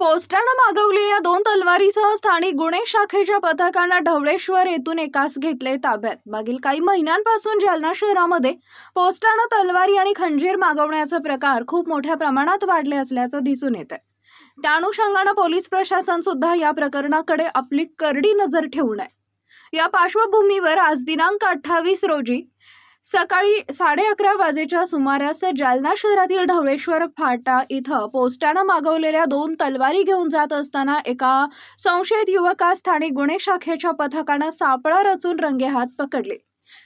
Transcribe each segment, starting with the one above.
पोस्टानं मागवलेल्या दोन तलवारीसह स्थानिक गुन्हे शाखेच्या पथकानं ढवळेश्वर येथून एकास घेतले ताब्यात. मागील काही महिन्यांपासून जालना शहरामध्ये पोस्टानं तलवारी आणि खंजीर मागवण्याचा प्रकार खूप मोठ्या प्रमाणात वाढले असल्याचं दिसून येत आहे त्या अनुषंगानं पोलीस प्रशासन सुद्धा या प्रकरणाकडे आपली करडी नजर ठेवून आहे. या पार्श्वभूमीवर आज दिनांक अठ्ठावीस रोजी सकाळी साडे अकरा वाजेच्या सुमारास जालना शहरातील ढवळेश्वर फाटा इथं पोस्टानं मागवलेल्या दोन तलवारी घेऊन जात असताना एका संशयित युवकास स्थानिक गुन्हे शाखेच्या पथकानं सापळा रचून रंगेहात पकडले.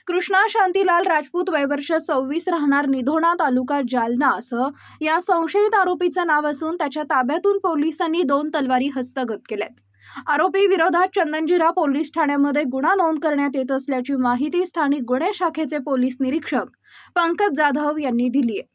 कृष्णा शांतीलाल राजपूत वयवर्ष सव्वीस राहणार निधोणा तालुका जालना असं या संशयित आरोपीचं नाव असून त्याच्या ताब्यातून पोलिसांनी दोन तलवारी हस्तगत केल्यात. आरोपी विरोधात चंदनजिरा पोलीस ठाण्यामध्ये गुन्हा नोंद करण्यात येत असल्याची माहिती स्थानिक गुन्हे शाखेचे पोलीस निरीक्षक पंकज जाधव यांनी दिली आहे.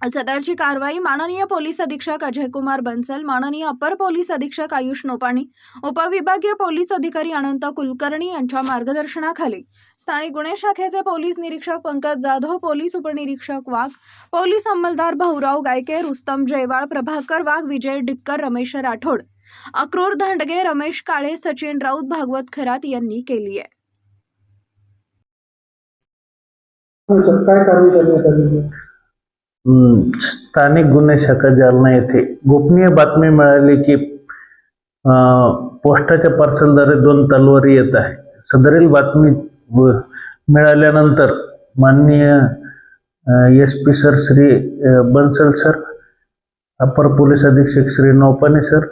सदरची कारवाई माननीय पोलीस अधीक्षक अजयकुमार बन्सल माननीय अपर पोलीस अधीक्षक आयुष नोपाणी उपविभागीय पोलीस अधिकारी अनंत कुलकर्णी यांच्या मार्गदर्शनाखाली. स्थानिक गुन्हे शाखेचे पोलीस निरीक्षक पंकज जाधव पोलीस उपनिरीक्षक वाघ पोलीस अंमलदार भाऊराव गायके रुस्तम जयवाळ प्रभाकर वाघ विजय डिक्कर रमेश राठोड अक्रोर धांडगे रमेश काळे सचिन राऊत भागवत खरात यांनी केली आहे. हो स्थानिक गुन्हे शाखा जालना येथे गोपनीय बातमी मिळाली की अं, पोस्टाच्या पार्सलद्वारे दोन तलवारी येत आहे. सदरील बातमी मिळाल्यानंतर माननीय S P sir Shri Bansal sir अपर पोलीस अधीक्षक Shri Naupane sir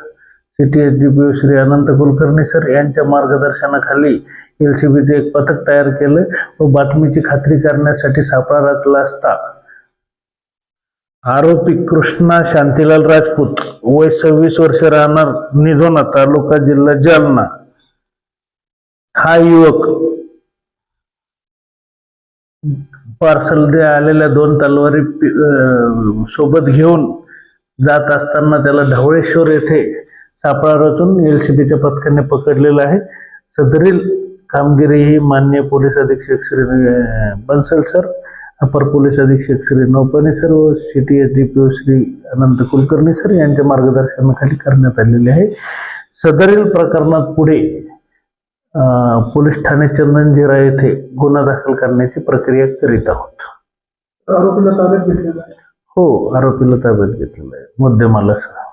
city S D P O Shri Anant Kulkarni sir यांच्या मार्गदर्शनाखाली एल सी बीचं एक पथक तयार केलं व बातमीची खात्री करण्यासाठी सापळा रचला असता. आरोपी कृष्णा शांतीलाल राजपूत वय सव्वीस वर्ष राहणार निधोना तालुका जिल्हा जालना. हा युवक पार्सल आलेल्या दोन तलवारी अं, सोबत घेऊन जात असताना त्याला ढवळेश्वर येथे सापळा रचून एलसीबीच्या पथकाने पकडलेलं आहे. सदरील कामगिरी ही मान्य पोलीस अधीक्षक श्री बन्सल सर अपर पोलीस अधीक्षक श्री नौपाने सर व city S D P O Shri Anant Kulkarni sir यांच्या मार्गदर्शनाखाली करण्यात आलेले आहे. सदरील प्रकरणात पुढे पोलीस ठाणे चंदनजिरा येथे गुन्हा दाखल करण्याची प्रक्रिया करीत आहोत. आरोपीला ताब्यात घेतलेला आहे. हो आरोपीला ताब्यात घेतलेलं आहे. मुद्देमाला सर